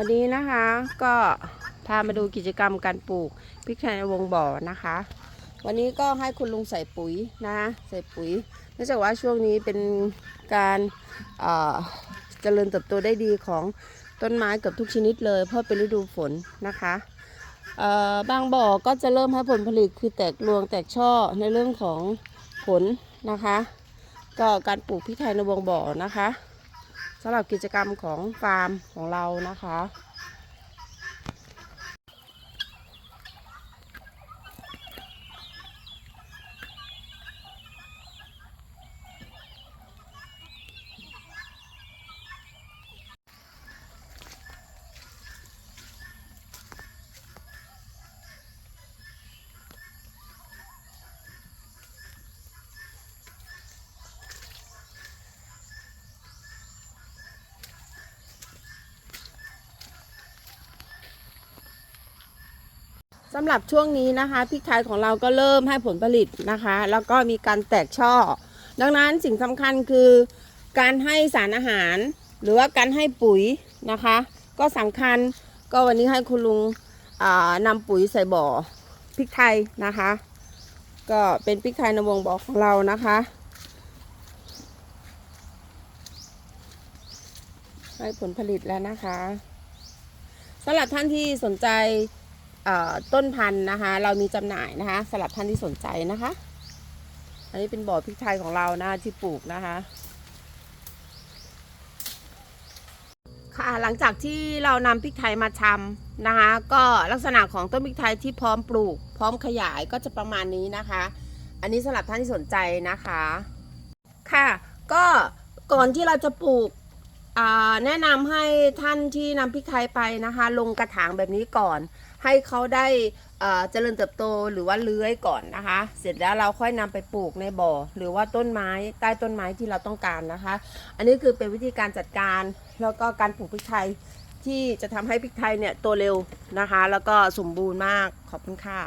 วันนี้นะคะก็พามาดูกิจกรรมการปลูกพริกไทยในวงบ่อนะคะ วันนี้ก็ให้คุณลุงใส่ปุ๋ยนะใส่ปุ๋ยเนื่องจากว่าช่วงนี้เป็นการเจริญเติบโตได้ดีของต้นไม้เกือบทุกชนิดเลย เพราะเป็นฤดูฝนนะคะบางบ่อก็จะเริ่มให้ผลผลิตคือแตกรวงแตกช่อในเรื่องของผลนะคะ ก็การปลูกพริกไทยในวงบ่อนะคะ สำหรับกิจกรรมของฟาร์มของเรานะคะ สำหรับช่วงนี้นะคะพริกไทยของเราก็เริ่มให้ผลผลิตนะคะ แล้วก็มีการแตกช่อ ดังนั้นสิ่งสำคัญคือการให้สารอาหาร หรือว่าการให้ปุ๋ยนะคะ ก็สำคัญก็วันนี้ให้คุณลุงนำปุ๋ยใส่บ่อพริกไทยนะคะ ก็เป็นพริกไทยในวงบ่อของเรานะคะให้ผลผลิตแล้วนะคะสำหรับท่านที่สนใจ ต้นพันธุ์นะคะ เรามีจำหน่ายนะคะสำหรับท่านที่สนใจนะคะ อันนี้เป็นบ่อพริกไทยของเรานะที่ปลูกนะคะ ค่ะหลังจากที่เรานำพริกไทยมาชำนะคะ ก็ลักษณะของต้นพริกไทยที่พร้อมปลูก พร้อมขยายก็จะประมาณนี้นะคะ อันนี้สำหรับท่านที่สนใจนะคะ ค่ะ ก็ก่อนที่เราจะปลูก แนะนำให้ท่านที่นำพริกไทยไปนะคะ ลงกระถางแบบนี้ก่อน ให้เขาได้เจริญเติบโตหรือว่าเลื้อยก่อนนะคะ เสร็จแล้วเราค่อยนำไปปลูกในบ่อ หรือว่าต้นไม้ใต้ต้นไม้ที่เราต้องการนะคะ อันนี้คือเป็นวิธีการจัดการแล้วก็การปลูกพริกไทยที่จะทำให้พริกไทยเนี่ยโตเร็วนะคะ แล้วก็สมบูรณ์มากขอบคุณค่ะ